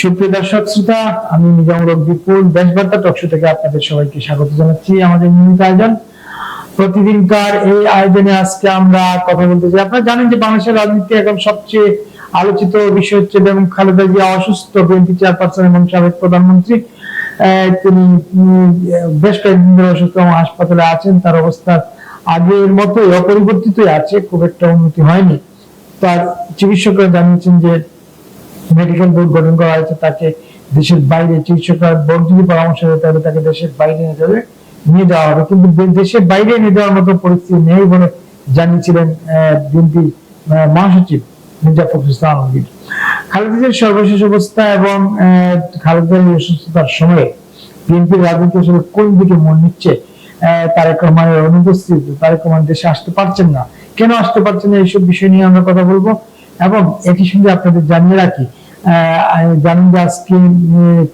সুপ্রিয় দর্শক, শ্রোতা, আমি নিজামুল বিপুল দেশবার্তা টকশো থেকে আপনাদের সবাইকে স্বাগত জানাচ্ছি আমাদের নিয়মিত আয়োজন। প্রতিদিনকার এই আয়োজনে আজকে আমরা কথা বলতে চাই। আপনারা জানেন যে বাংলাদেশের রাজনীতি এখন সবচেয়ে আলোচিত বিষয় হচ্ছে বেগম খালেদা জিয়া অসুস্থ বিএনপি চেয়ারপারসন এবং সাবেক প্রধানমন্ত্রী। তিনি বেশ কয়েকদিন ধরে অসুস্থ এবং হাসপাতালে আছেন। তার অবস্থা আগের মতোই অপরিবর্তিতই আছে, খুব একটা উন্নতি হয়নি। তার চিকিৎসকরা জানিয়েছেন যে মেডিকেল বোর্ড গঠন করা হয়েছে তাকে দেশের বাইরে চিকিৎসকরা বোর্ড যদি পরামর্শ দেয় তাহলে তাকে দেশের বাইরে নিয়ে যাবে নিয়ে যাওয়া হবে। কিন্তু দেশের বাইরে নিয়ে যাওয়ার মতো পরিস্থিতি নেই বলে জানিয়েছিলেন বিএনপি মহাসচিব মির্জা ফখরুল ইসলাম আলমগীর। খালেদাদের সর্বশেষ অবস্থা এবং আহ, খালেদার অসুস্থতার সময়ে বিএনপির রাজনীতি আসলে কোন দিকে মন নিচ্ছে তারেক রহমানের অনুপস্থিত তারেক রহমান দেশে আসতে পারছেন না। কেন আসতে পারছেন না এইসব বিষয় নিয়ে আমরা কথা বলব? এবং একই সঙ্গে আপনাদের জানিয়ে রাখি জানেন যে আজকে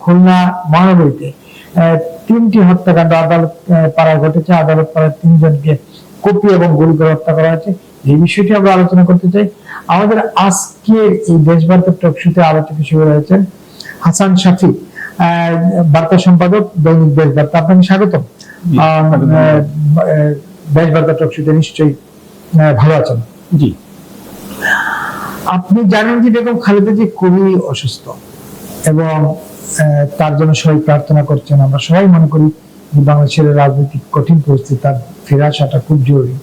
খুলনা মহানগরীতে তিনটি হত্যাকাণ্ড আদালত পাড়ায় ঘটেছে। আদালত পাড়ায় তিনজনকে কপি এবং গুলি করে হত্যা করা হয়েছে। এই বিষয়টি আমরা আলোচনা করতে চাই। আমাদের আজকের এই দেশবার্তার টকশুতে আলোচক হিসেবে রয়েছেন হাসান শাফি আহ, বার্তা সম্পাদক দৈনিক দেশবার্তা। আপনাকে স্বাগতম। আহ, আহ, দেশবার্তা টকশুতে নিশ্চয়ই ভালো আছেন। জি। আপনি জানেন যে বেগম খালেদা জি খুবই অসুস্থ এবং তার জন্য সবাই প্রার্থনা করছেন। আমরা সবাই মনে করি বাংলাদেশের রাজনৈতিক কঠিন পরিস্থিতি, তার ফিরে আসাটা খুব জরুরি।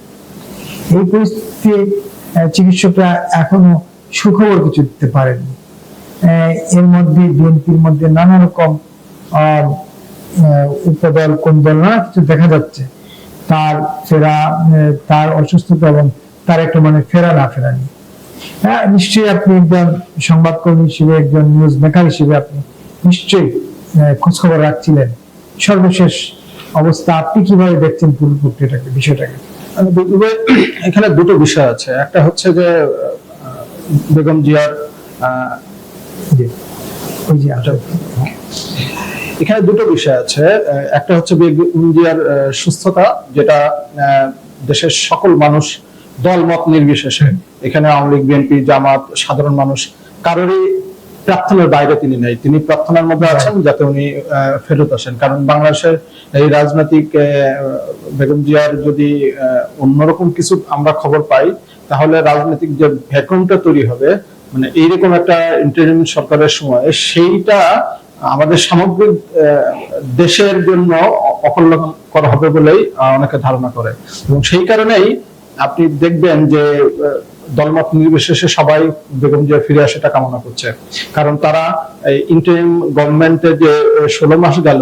এই পরিস্থিতিতে চিকিৎসকরা এখনও সুখবর কিছু দিতে পারেননি। এর মধ্যে বিএনপির মধ্যে নানা রকম উপদল, কোন দল, নানা কিছু দেখা যাচ্ছে। তার ফেরা তার অসুস্থতা এবং তার একটা মানে ফেরা না ফেরা নিয়ে হ্যাঁ নিশ্চয়ই আপনি একজন সংবাদকর্মী হিসেবে একজন নিউজ মেকার হিসেবে আপনি নিশ্চয়ই খোঁজখবর রাখছিলেন। সর্বশেষ অবস্থা আপনি কীভাবে দেখছেন পুরো প্রক্রিয়াটাকে বিষয়টাকে? এখানে দুটো বিষয় আছে। একটা হচ্ছে যে বেগম জিয়ার ওই যে আচ্ছা। এখানে দুটো বিষয় আছে। একটা হচ্ছে বেগম জিয়ার সুস্থতা যেটা আহ, দেশের সকল মানুষ দল মত নির্বিশেষে। এখানে আওয়ামী লীগ বিএনপি জামাত সাধারণ মানুষ কারোরই প্রার্থনার বাইরে তিনি নেই। তিনি প্রার্থনার মধ্যে আছেন যাতে উনি ফেরত আসেন। কারণ বাংলাদেশের এই রাজনৈতিক বেগম জিয়ার যদি অন্যরকম কিছু আমরা খবর পাই তাহলে রাজনৈতিক যে ভ্যাকুমটা তৈরি হবে মানে এইরকম একটা ইন্টারিম সরকারের সময় সেইটা আমাদের সামগ্রিক দেশের জন্য অকল্যাণ করা হবে বলেই অনেকে ধারণা করে। এবং সেই কারণেই আপনি দেখবেন যে দলমত নির্বিশেষে সবাই বেগম জিয়া ফিরে আসাটা কামনা করছে। কারণ তারা ইন্টারিম গভর্নমেন্টের যে ষোলো মাস গেল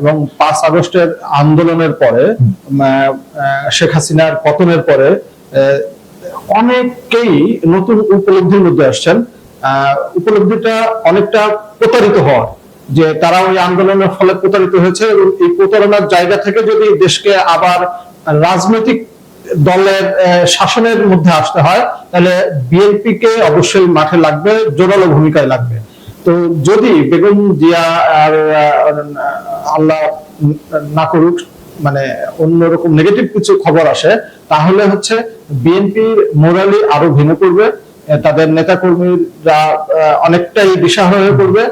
এবং পাঁচ আগস্টের আন্দোলনের পরে শেখ হাসিনার পতনের পরে অনেকেই নতুন উপলব্ধির মধ্যে আসছেন। উপলব্ধিটা অনেকটা প্রতারিত হওয়ার, যে তারা ওই আন্দোলনের ফলে প্রতারিত হয়েছে এবং এই প্রতারণার জায়গা থেকে যদি দেশকে আবার রাজনৈতিক দলের শাসনের মধ্যে আসতে হয়, তাহলে বিএনপি কে অবশ্যই মাঠে লাগবে, জোরালো ভূমিকায় লাগবে। তো যদি বেগম জিয়া আর আল্লাহ না করুক মানে অন্যরকম নেগেটিভ কিছু খবর আসে, তাহলে হচ্ছে বিএনপির মোরালি আরও ভেঙে পড়বে তাদের নেতা কর্মীরা অনেকটাই দিশাহারা হয়ে পড়বে।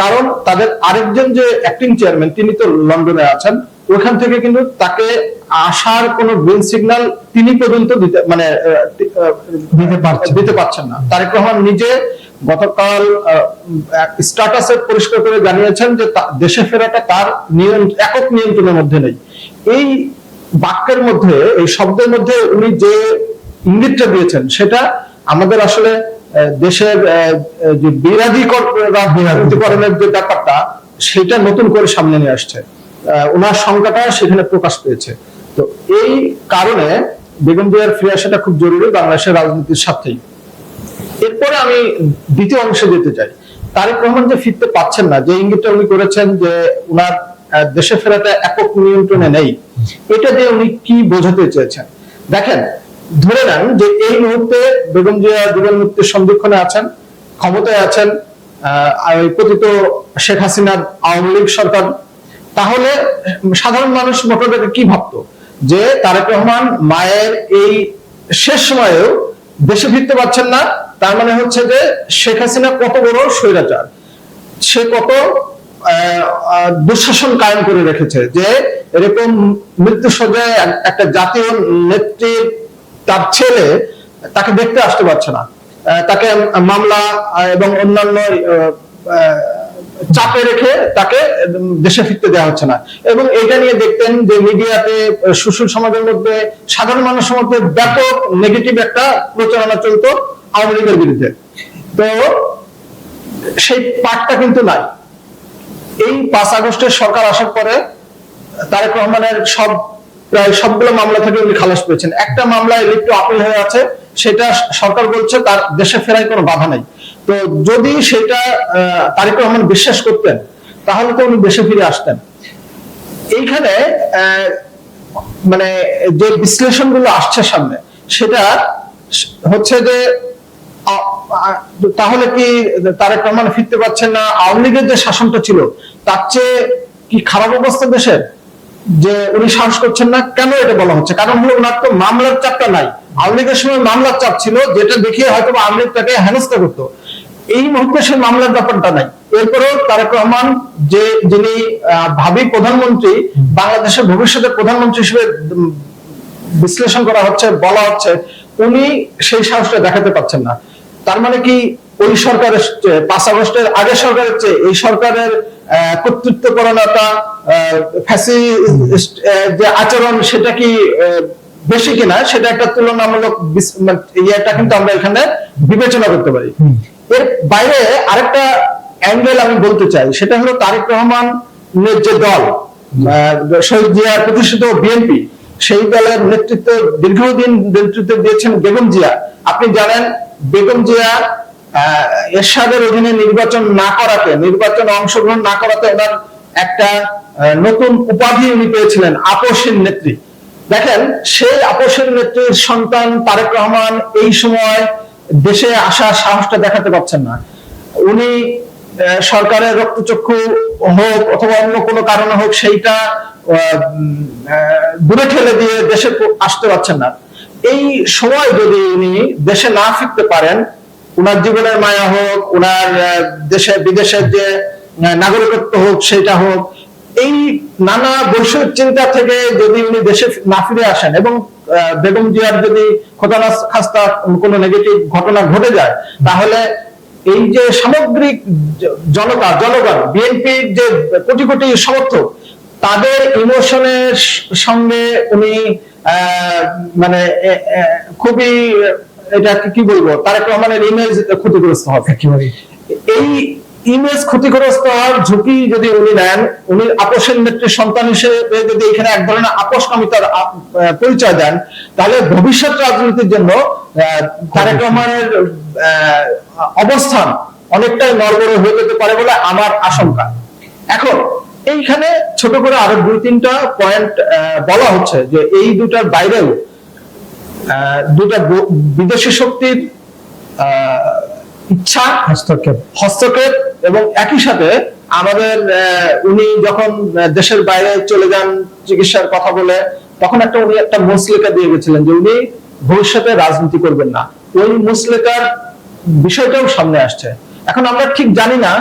কারণ তাদের আরেকজন যে অ্যাক্টিং চেয়ারম্যান তিনি তো লন্ডনে আছেন ওখান থেকে কিন্তু তাকে আসার কোনো গ্রিন সিগন্যাল তিনি পর্যন্ত দিতে মানে দিতে পারছেন না। দিতে পারছেন না। তারেক রহমান নিজে গতকাল স্ট্যাটাসে পরিষ্কার করে জানিয়েছেন যে দেশে ফেরাটা তার নিয়ন- একক নিয়ন্ত্রণের মধ্যে নেই। এই বাক্যের মধ্যে এই শব্দের মধ্যে উনি যে ইঙ্গিতটা দিয়েছেন সেটা আমাদের আসলে দেশের যে বিরাধী রাজনীতিকরণের যে ব্যাপারটা সেটা নতুন করে সামনে নিয়ে আসছে। ওনার সংখ্যাটা সেখানে প্রকাশ পেয়েছে। তো এই কারণে বেগম জিয়ার ফিরে আসাটা খুব জরুরি বাংলাদেশের রাজনীতির সাথেই এরপরে আমি দ্বিতীয় অংশে যেতে চাই। তারেক রহমান যে ফিরতে পাচ্ছেন না যে ইঙ্গিতটা উনি করেছেন যে উনার দেশে ফেরাটা একক নিয়ন্ত্রণে নেই এটা দিয়ে উনি কি বোঝাতে চেয়েছেন? দেখেন ধরে নেন যে এই মুহূর্তে বেগম জিয়া জীবন মুক্তির সন্ধিক্ষণে আছেন ক্ষমতায় আছেন আহ, পতিত শেখ হাসিনার আওয়ামী লীগ সরকার তাহলে সাধারণ মানুষ মোটামুটি কি ভাবতো? যে তারেক রহমান মায়ের এই শেষ সময়েও দেশে ফিরতে পারছেন না, তার মানে হচ্ছে যে শেখ হাসিনা কত বড় স্বৈরাচার? সে কত দুঃশাসন কায়েম করে রেখেছে যে এরকম মৃত্যু সজ্জায় একটা জাতীয় নেত্রী তার ছেলে তাকে দেখতে আসতে পারছে না। তাকে মামলা এবং অন্যান্য চাপে রেখে তাকে দেশে ফিরতে দেওয়া হচ্ছে না। এবং এটা নিয়ে দেখতেন যে মিডিয়াতে সুশীল সমাজের মধ্যে সাধারণ মানুষের মধ্যে ব্যাপক নেগেটিভ একটা প্রচারণা চলতো আওয়ামী লীগের বিরুদ্ধে। তো সেই পাঠটা কিন্তু নাই। এই পাঁচ আগস্টের সরকার আসার পরে তারেক রহমানের সব, প্রায় সবগুলো মামলা থেকে উনি খালাস পেয়েছেন। একটা মামলায় লিপ্ত আপিল হয়ে আছে, সেটা সরকার বলছে তার দেশে ফেরায় কোনো বাধা নাই। তো যদি সেটা তারেক রহমান বিশ্বাস করতেন, তাহলে তো উনি দেশে ফিরে আসতেন। এইখানে মানে যে বিশ্লেষণগুলো আসছে সামনে, সেটা হচ্ছে যে তাহলে কি তারেক রহমান ফিরতে পারছেন না? আওয়ামী লীগের যে শাসনটা ছিল, তার চেয়ে কি খারাপ অবস্থা দেশের? যে উনি সাহস করছেন না? কেন এটা বলা হচ্ছে? কারণ হলো ওনার তো মামলার চাপটা নাই। আওয়ামী লীগের সময় মামলার চাপ ছিল, যেটা দেখিয়ে হয়তো আওয়ামী লীগ তাকে হেনস্থা করতো। এই মুহূর্তে সেই মামলার ব্যাপারটা নাই। এরপরেও তারেক রহমান যে যিনি ভাবি প্রধানমন্ত্রী, বাংলাদেশের ভবিষ্যতের প্রধানমন্ত্রী হিসেবে বিশ্লেষণ করা হচ্ছে, বলা হচ্ছে, উনি সেই সাহসটা দেখাতে পারছেন না। তার মানে কি ওই সরকারের পাঁচ আগস্টের আগের সরকারের চেয়ে এই সরকারের কর্তৃত্বপরণতা ফ্যাসিস্ট যে আচরণ সেটা কি বেশি কিনা, সেটা একটা তুলনামূলক মানে ইয়েটা কিন্তু আমরা এখানে বিবেচনা করতে পারি। এর বাইরে আরেকটা অ্যাঙ্গেল আমি বলতে চাই, সেটা হলো তারেক রহমান যে দল শহীদ জিয়ার প্রতিষ্ঠিত বিএনপি, সেই দলের নেতৃত্ব দীর্ঘদিন নেতৃত্ব দিয়েছেন বেগম জিয়া। আপনি জানেন, বেগম জিয়া এরশাদের অধীনে নির্বাচন না করাতে, নির্বাচনে অংশগ্রহণ না করাতে ওনার একটা নতুন উপাধি উনি পেয়েছিলেন, আপসীন নেত্রী। দেখেন, সেই আপসের নেত্রীর সন্তান তারেক রহমান এই সময় দেশে আসার সাহসটা দেখাতে পারছেন না। উনি সরকারের রক্তচক্ষু হোক অথবা অন্য কোনো কারণে হোক সেইটা দূরে ঠেলে দিয়ে দেশে আসতে পারছেন না। এই সময় যদি উনি দেশে না ফিরতে পারেন, উনার জীবনের মায়া হোক, উনার দেশে, বিদেশের যে নাগরিকত্ব হোক, সেটা হোক, এই নানা বৈষয়িক চিন্তা থেকে যদি উনি দেশে না ফিরে আসেন এবং বেগম জিয়ার যদি খোদানা খাস্তা কোনো নেগেটিভ ঘটনা ঘটে যায় তাহলে এই যে সামগ্রিক জনতা জনগণ বিএনপির যে কোটি কোটি সমর্থক তাদের ইমোশনের সঙ্গে উনি আহ, মানে খুবই এটা কি বলব তারেক রহমানের ইমেজ ক্ষতিগ্রস্ত হবে। এই ইমেজ ক্ষতিগ্রস্ত হওয়ার ঝুঁকি যদি উনি নেন উনি আপোষের নেত্রীর সন্তান হিসেবে যদি এখানে এক ধরনের আপোষকামিতার পরিচয় দেন তাহলে ভবিষ্যৎ রাজনীতির জন্য তারেক রহমানের অবস্থান অনেকটাই নড়বড়ে হয়ে যেতে পারে বলে আমার আশঙ্কা। এখন এইখানে ছোট করে আরও দুই তিনটা পয়েন্ট বলা হচ্ছে যে এই দুটার বাইরেও দুটা বিদেশি শক্তির আহ, ইচ্ছা হস্তক্ষেপ। হস্তক্ষেপ এবং একই সাথে আমাদের উনি যখন দেশের বাইরে চলে যান চিকিৎসার কথা বলে, তখন একটা উনি একটা মুসলেখা দিয়ে গেছিলেন যে উনি ভবিষ্যতে রাজনীতি করবেন না। ওই মুসলেখার বিষয়টাও সামনে আসছে। এখন আমরা ঠিক জানি না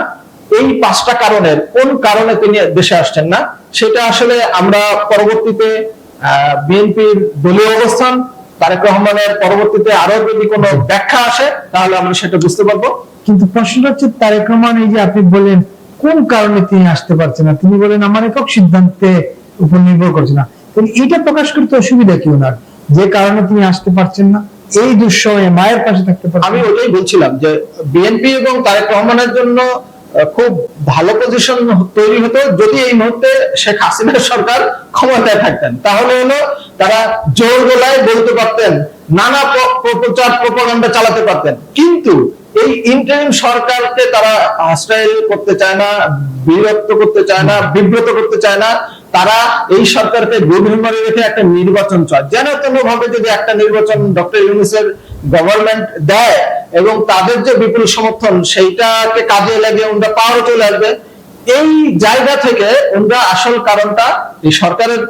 এই পাঁচটা কারণের কোন কারণে তিনি দেশে আসছেন না। সেটা আসলে আমরা পরবর্তীতে বিএনপির দলীয় অবস্থান তারেক রহমানের পরবর্তীতে আরও যদি কোনো ব্যাখ্যা আসে তাহলে আমরা সেটা বুঝতে পারব। কিন্তু প্রশ্নটা হচ্ছে তারেক রহমান এই যে আপনি বলেন কোন কারণে তিনি আসতে পারছেন না? তিনি বলেন আমার একক সিদ্ধান্তে উপর নির্ভর করছে না। তাহলে এটা প্রকাশ করতে অসুবিধা কি ওনার? যে কারণে তিনি আসতে পারছেন না এই দুঃসময়ে মায়ের পাশে থাকতে পারছেন আমি ওটাই বলছিলাম যে বিএনপি এবং তারেক রহমানের জন্য খুব ভালো পজিশন তৈরি হতো যদি এই মুহূর্তে শেখ হাসিনার সরকার ক্ষমতায় থাকতেন। তাহলে হলো তারা জোর গলায় বলতে পারতেন, নানা প্র- প্র- প্রচার প্রপাগান্ডা চালাতে পারতেন। কিন্তু এই ইন্টারিম সরকারকে তারা আশ্রয় করতে চায় না, বিরক্ত করতে চায় না, বিব্রত করতে চায় না, তারা এই সরকারকে গভীরভাবে রেখে একটা নির্বাচন চায়। যেন কোনো ভাবে যদি একটা নির্বাচন ডক্টর ইউনুসের গভর্নমেন্ট দেয় এবং তাদের যে বিপুল সমর্থন, সেইটাকে কাজে লাগিয়ে ওনারা পাওয়ার চলে আসবে। এই জায়গা থেকে ওনারা আসল কারণটা এই সরকারের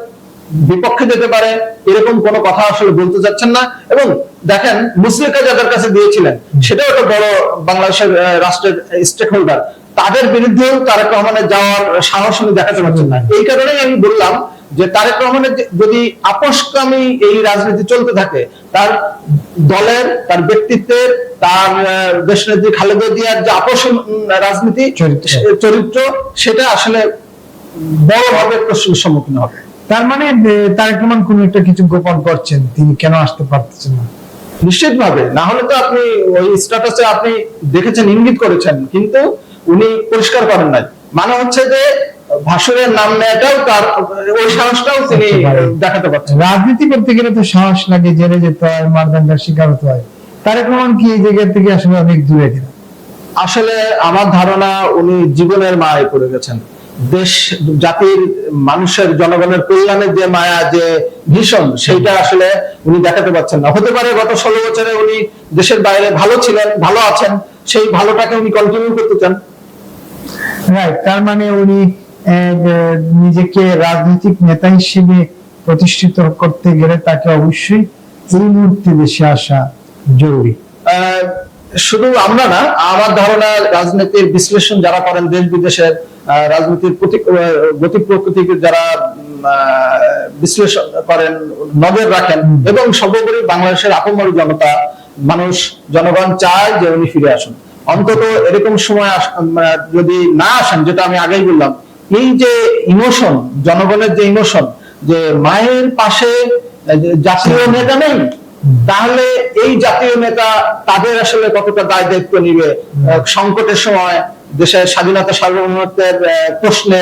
বিপক্ষে যেতে পারে, এরকম কোনো কথা আসলে বলতে যাচ্ছেন না। এবং দেখেন মুসলিকা যাদের কাছে দিয়েছিলেন, সেটাও একটা বড় বাংলাদেশের রাষ্ট্রের স্টেক হোল্ডার তাদের বিরুদ্ধেও তারেক রহমানের যাওয়ার সাহস উনি দেখাতে পারছেন না। এই কারণেই আমি বললাম যে তারেক রহমানের যদি আপোষকামী এই রাজনীতি চলতে থাকে তার দলের তার ব্যক্তিত্বের তার দেশনেত্রী খালেদা জিয়ার যে আপোষ উম, রাজনীতি চরিত্র। সেটা আসলে বড়ভাবে প্রশ্নের সম্মুখীন হবে। তার মানে তারেক রহমান কোন একটা কিছু গোপন করছেন তিনি কেন আসতে পারতেছেন না? নিশ্চিত ভাবে না হলে তো আপনি ওই স্ট্যাটাসে আপনি দেখেছেন ইঙ্গিত করেছেন কিন্তু উনি পরিষ্কার করেন নাই। মানে হচ্ছে যে ভাষণের নাম নেওয়াটাও তার ওই সাহসটাও তিনি দেখাতে পারছেন। রাজনীতি করতে গেলে তো সাহস লাগে জেলে যেতে হয় মারদাঙ্গার শিকার হতে হয়। তারেক রহমান কি এই জায়গা থেকে আসলে অনেক দূরে কিনা আসলে আমার ধারণা উনি জীবনের মায় পড়ে গেছেন। দেশ জাতির মানুষের জনগণের কল্যাণের যে মায়া যে ভীষণ সেইটা আসলে উনি দেখাতে পারছেন না। হতে পারে গত ষোলো বছরে উনি দেশের বাইরে ভালো ছিলেন ভালো আছেন সেই ভালোটাকে উনি কন্টিনিউ করতে চান। রাইট তার মানে উনি নিজেকে রাজনৈতিক নেতা হিসেবে প্রতিষ্ঠিত করতে গেলে তাকে অবশ্যই এই মুহূর্তে দেশে আসা জরুরি। শুধু আমরা না আমার ধারণা রাজনীতির বিশ্লেষণ যারা করেন দেশ বিদেশের রাজনীতির গতি প্রকৃতিকে যারা বিশ্লেষণ করেন নজর রাখেন এবং সর্বোপরি বাংলাদেশের আপমর জনতা মানুষ জনগণ চায় যে উনি ফিরে আসুন। অন্তত এরকম সময় যদি না আসেন যেটা আমি আগেই বললাম এই যে ইমোশন জনগণের যে ইমোশন যে মায়ের পাশে জাতীয় নেতা নেই তাহলে এই জাতীয় নেতা তাদের আসলে কতটা দায় দায়িত্ব নিবে? সংকটের সময় দেশের স্বাধীনতা সার্বভৌমত্বের প্রশ্নে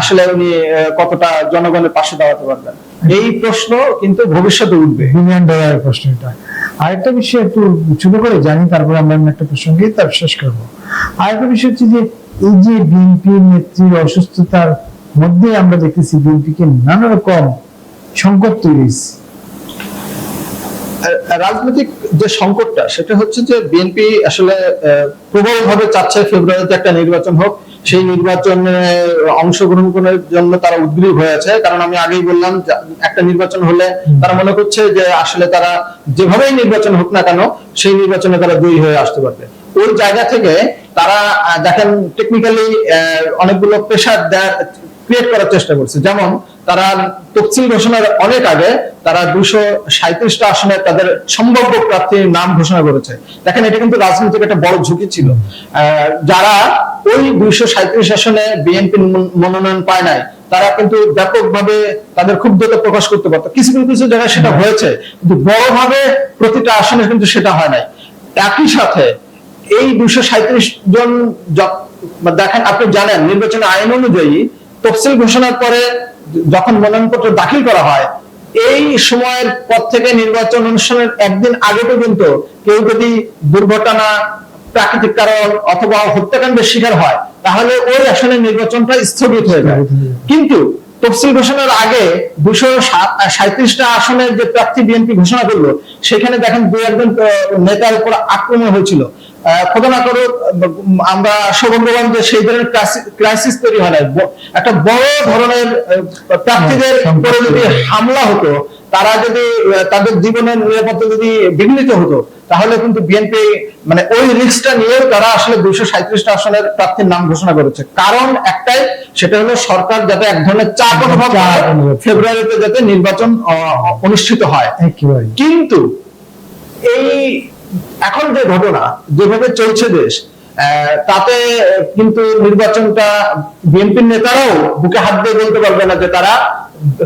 আসলে উনি কতটা জনগণের পাশে দাঁড়াতে পারবেন? এই প্রশ্ন কিন্তু ভবিষ্যতে উঠবে। বিলিয়ন ডলারের প্রশ্ন এটা। আরেকটা বিষয় একটু ছোট করে জানি তারপরে আমরা একটা প্রসঙ্গে তার শেষ করব। আরেকটা বিষয় হচ্ছে যে এই যে বিএনপি নেত্রীর অসুস্থতার মধ্যে আমরা দেখতেছি বিএনপিকে নানা রকম সংকট তৈরি হয়েছে। রাজনৈতিক যে সংকটটা সেটা হচ্ছে যে বিএনপি আসলে প্রবল ভাবে চাচ্ছে ফেব্রুয়ারিতে একটা নির্বাচন হোক। সেই নির্বাচনে অংশগ্রহণ করার জন্য তারা উদ্গ্রীব হয়ে আছে। কারণ আমি আগেই বললাম একটা নির্বাচন হলে তারা মনে করছে যে আসলে তারা যেভাবেই নির্বাচন হোক না কেন, সেই নির্বাচনে তারা জয়ী হয়ে আসতে পারবে। ওই জায়গা থেকে তারা দেখেন টেকনিক্যালি অনেকগুলো প্রেশার ক্রিয়েট করার চেষ্টা করছে। যেমন, তারা তফসিল ঘোষণার অনেক আগে তারা দুশো সাঁত্রিশটা আসনে তাদের সম্ভাব্য প্রার্থীর নাম ঘোষণা করেছে। দেখেন, এটা কিন্তু রাজনৈতিক একটা বড় ঝুঁকি ছিল। যারা ওই দুইশো সাঁত্রিশ আসনে বিএনপি মনোনয়ন পায় নাই, তারা কিন্তু ব্যাপকভাবে তাদের ক্ষুব্ধতা প্রকাশ করতে পারতো। কিছু কিছু জায়গায় সেটা হয়েছে, কিন্তু বড়ভাবে প্রতিটা আসনে কিন্তু সেটা হয় নাই। একই সাথে এই দুশো সাঁত্রিশ জন দেখেন, আপনি জানেন নির্বাচন আইন অনুযায়ী তফসিল ঘোষণার পরে যখন মনোনয়নপত্র দাখিল করা হয় এই সময়ের পর থেকে নির্বাচন অনুষ্ঠানের একদিন আগে পর্যন্ত কেউ যদি দুর্ঘটনা প্রাকৃতিক কারণ অথবা হত্যাকাণ্ডের শিকার হয় তাহলে ওই আসলে নির্বাচনটা স্থগিত হয়ে যায়। কিন্তু তফসিল ঘোষণার আগে দুশো সাঁত্রিশটা আসনের যে প্রার্থী বিএনপি ঘোষণা করল সেখানে দেখেন দু একজন নেতার উপর আক্রমণ হয়েছিল। খোদা না করো আমরা যে সেই ধরনের ক্রাইসিস তৈরি হয় ব- একটা বড় ধরনের প্রার্থীদের হ্যাঁ, উপরে যদি হামলা হতো তারা যদি তাদের জীবনের নিরাপত্তা যদি বিঘ্নিত হতো তাহলে কিন্তু বিএনপি মানে ওই রিস্কটা নিয়েও তারা আসলে দুইশো সাঁত্রিশটা আসনের প্রার্থীর নাম ঘোষণা করেছে। কারণ একটাই সেটা হলো সরকার যাতে এক ধরনের চাপ অনুভব করে, অনুভব। ফেব্রুয়ারিতে যাতে নির্বাচন অনুষ্ঠিত হয়। কিন্তু এই এখন যে ঘটনা, যেভাবে চলছে দেশ তাতে কিন্তু নির্বাচনটা বিএনপির নেতারাও বুকে হাত দিয়ে বলতে পারবে না যে তারা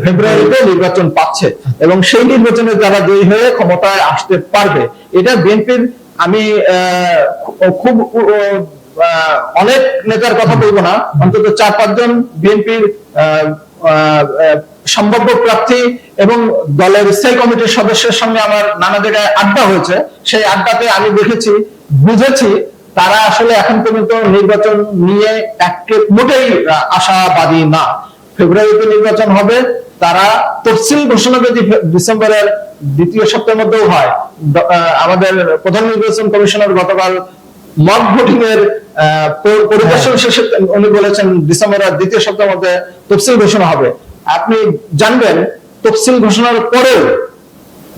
ফেব্রুয়ারিতে নির্বাচন পাচ্ছে এবং সেই নির্বাচনে যারা জয়ী হয়ে ক্ষমতায় আসতে পারবে, এটা বিএনপির আমি খুব অনেক নেতার কথা বলব না, অন্তত চার পাঁচজন বিএনপির সম্ভাব্য প্রার্থী এবং দলের স্থায়ী কমিটির সদস্যের সঙ্গে আমার নানা জায়গায় আড্ডা হয়েছে। সেই আড্ডাতে আমি দেখেছি, বুঝেছি তারা আসলে এখন পর্যন্ত নির্বাচন নিয়ে একে মোটেই আশাবাদী না। ফেব্রুয়ারিতে নির্বাচন হবে, তারা তফসিল ঘোষণা যদি ডিসেম্বরের দ্বিতীয় সপ্তাহের মধ্যেও হয় আমাদের প্রধান নির্বাচন কমিশনার গতকাল মক পরিদর্শন শেষে উনি বলেছেন ডিসেম্বরের দ্বিতীয় সপ্তাহের মধ্যে তফসিল ঘোষণা হবে। আপনি জানবেন, তফসিল ঘোষণার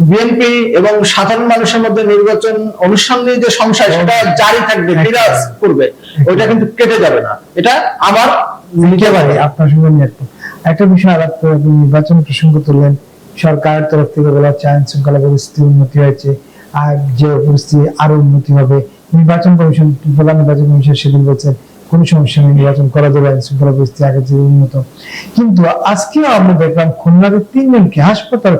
বিএনপি এবং সাধারণ মানুষের মধ্যে নির্বাচন যে সংশয়, সেটা জারি থাকবে, বিরাজ করবে, ওইটা কিন্তু কেটে যাবে না। এটা আমার একেবারে আপনার সঙ্গে একটা বিষয় আলাপ করে আপনি নির্বাচন প্রসঙ্গ তুললেন সরকারের তরফ থেকে বলা হচ্ছে আইন শৃঙ্খলা পরিস্থিতি উন্নতি হয়েছে, আর যে পরিস্থিতি আরও উন্নতি হবে নির্বাচন কমিশন প্রধান নির্বাচন কমিশন সেদিন বলছেন কোন সমস্যা নেই, নির্বাচন করা যাবে আইন শৃঙ্খলা পরিস্থিতি আগে যে উন্নত। কিন্তু আজকেও আমরা দেখলাম খুলনাতে তিনজনকে হাসপাতাল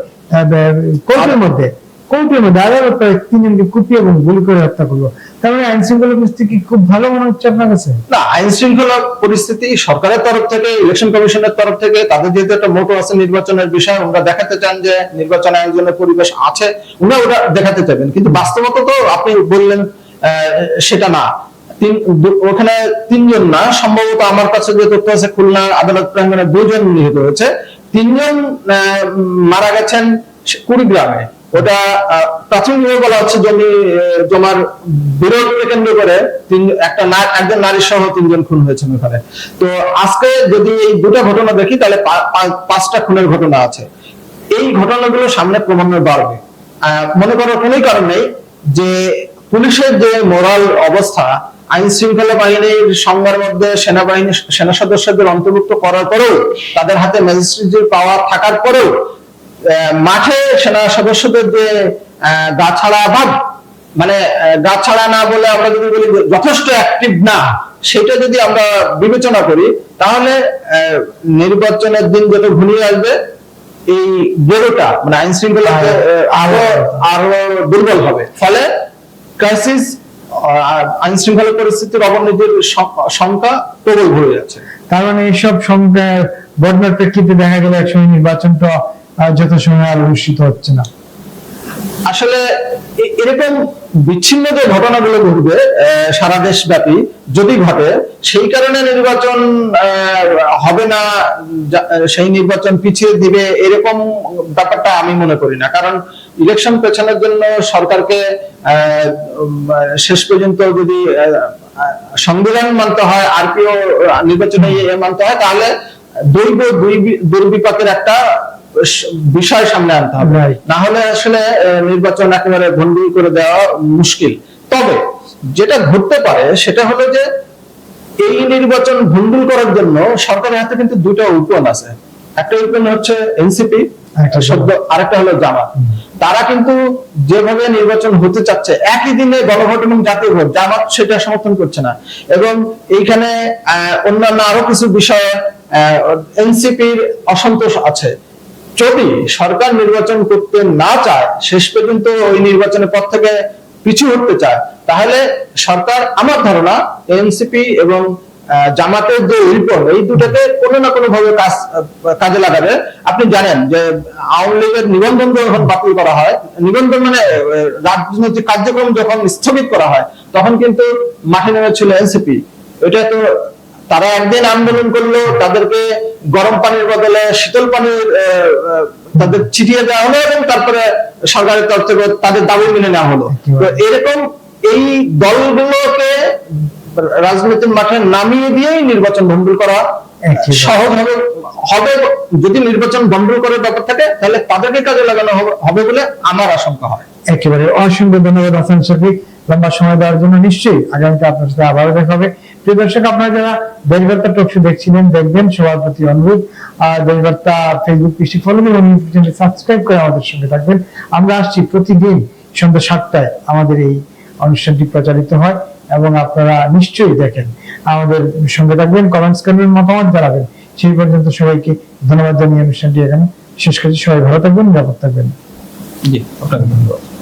কোর্টের মধ্যে কোর্টের মধ্যে আদালত তিনজনকে কুপিয়ে এবং গুলি করে হত্যা করল। মানে আইন শৃঙ্খলা পরিস্থিতি কি খুব ভালো মনে হচ্ছে আপনার কাছে? না আইন শৃঙ্খলা পরিস্থিতি সরকারের তরফ থেকে ইলেকশন কমিশনের তরফ থেকে, তাদের যেহেতু একটা মোটো আছে নির্বাচনের বিষয় ওরা দেখাতে চান যে নির্বাচন আয়োজনের পরিবেশ আছে ওরা ওটা দেখাতে চাইবেন। কিন্তু বাস্তবতা তো আপনি বললেন সেটা না। ওখানে তিনজন না, সম্ভবত আমার কাছে যে তথ্য আছে, খুলনা আদালত প্রাঙ্গণে দুজন নিহত হয়েছে। তিনজন মারা গেছেন কুড়িগ্রামে। ওটা প্রাথমিকভাবে বলা হচ্ছে জমি জমার বিরোধকে কেন্দ্র করে তিন, একটা একজন নারী সহ তিনজন খুন হয়েছেন ওখানে। তো আজকে যদি এই দুটো ঘটনা দেখি, তাহলে পাঁচটা খুনের ঘটনা আছে। এই ঘটনাগুলো সামনে ক্রমান্বয়ে বাড়বে। মনে করার কোনোই কারণ নেই যে পুলিশের যে মোরাল অবস্থা আইন শৃঙ্খলা বাহিনীর সংজ্ঞার মধ্যে সেনাবাহিনী সেনা সদস্যদের অন্তর্ভুক্ত করার পরেও তাদের হাতে ম্যাজিস্ট্রেটের পাওয়ার থাকার পরেও মাঠে সেনা সদস্যদের যে গা ছাড়া ভাব মানে গা ছাড়া না বলে আমরা যদি বলি যথেষ্ট অ্যাক্টিভ না সেটা যদি আমরা বিবেচনা করি তাহলে নির্বাচনের দিন যত ঘনিয়ে আসবে এই গেরোটা মানে আইন শৃঙ্খলা আরও আরও দুর্বল হবে। ফলে ক্রাইসিস আইন শৃঙ্খলা পরিস্থিতির অবনতির সংখ্যা প্রবল হয়ে যাচ্ছে। তার মানে এইসব বদনার প্রেক্ষিতে দেখা গেল একসময় নির্বাচনটা যত সময় আর অনুষ্ঠিত হচ্ছে না। আসলে এরকম বিচ্ছিন্ন যে ঘটনাগুলো ঘটবে আহ, সারা দেশ ব্যাপী যদি ঘটে সেই কারণে নির্বাচন আহ, হবে না সেই নির্বাচন পিছিয়ে দিবে এরকম ব্যাপারটা আমি মনে করি না। কারণ ইলেকশন পেছানোর জন্য সরকারকে শেষ পর্যন্ত যদি সংবিধান মানতে হয় আরপিও নির্বাচনে ইয়ে মানতে হয় তাহলে দৈব দুর্বিপাকের একটা বিষয় সামনে আনতে হবে। না হলে আসলে নির্বাচন একেবারে ভন্ডুল করে দেওয়া মুশকিল। তবে যেটা ঘটতে পারে সেটা হলো যে এই নির্বাচন ভন্ডুল করার জন্য সরকারের হাতে কিন্তু দুটো উপান আছে। একটা উপান হচ্ছে এনসিপি শব্দ আরেকটা হলো জামাত। তারা কিন্তু যেভাবে নির্বাচন হতে চাচ্ছে, একই দিনে গণভোট এবং জাতীয় ভোট জামাত সেটা সমর্থন করছে না। এবং এইখানে অন্যান্য আরও কিছু বিষয়ে এনসিপির অসন্তোষ আছে। যদি সরকার নির্বাচন করতে না চায়, শেষ পর্যন্ত ওই নির্বাচনের পর থেকে পিছু হতে চায়, তাহলে সরকার, আমার ধারণা, এনসিপি এবং জামাতের যে উইপন এই দুটাকে কোনো না কোনো ভাবে কাজ কাজে লাগাবে। আপনি জানেন যে আওয়ামী লীগের নিবন্ধন যখন বাতিল করা হয় নিবন্ধন মানে রাজনৈতিক কার্যক্রম যখন স্থগিত করা হয় তখন কিন্তু মাঠে নেমেছিল এনসিপি। এটা তো তারা একদিন আন্দোলন করল তাদেরকে গরম পানির বদলে শীতল পানির তাদের ছিটিয়ে দেওয়া হলো এবং তারপরে সরকারের তরফ থেকে তাদের দাবি মেনে নেওয়া হলো। তো এরকম এই দলগুলোকে রাজনৈতিক মাঠে নামিয়ে দিয়েই নির্বাচন ভণ্ডুল করা সহজ হবে। হবে যদি নির্বাচন ভণ্ডুল করার ব্যাপার থাকে তাহলে তাদেরকে কাজে লাগানো হবে- বলে আমার আশঙ্কা হয়। একেবারে অসংখ্য ধন্যবাদ হাসান শফিক। লম্বা সময় দেওয়ার জন্য নিশ্চয়ই আগামীতে আপনার সাথে আবারও দেখা হবে। প্রিয় দর্শক আপনারা যারা দেশবার্তা টকশো দেখছিলেন দেখবেন সবার প্রতি অনুরোধ। আর দেশবার্তা ফেসবুক পেজটি ফলো এবং ইউটিউব চ্যানেল সাবস্ক্রাইব করে আমাদের সঙ্গে থাকবেন। আমরা আসছি প্রতিদিন সন্ধ্যা সাতটায়। আমাদের এই অনুষ্ঠানটি প্রচারিত হয়। এবং আপনারা নিশ্চয়ই দেখেন। আমাদের সঙ্গে থাকবেন কমেন্টস করবেন, মতামত জানাবেন। সেই পর্যন্ত সবাইকে ধন্যবাদ জানিয়ে অনুষ্ঠানটি এখানে শেষ করছি। সবাই ভালো থাকবেন, নিরাপদ থাকবেন। জি, আপনাকে ধন্যবাদ।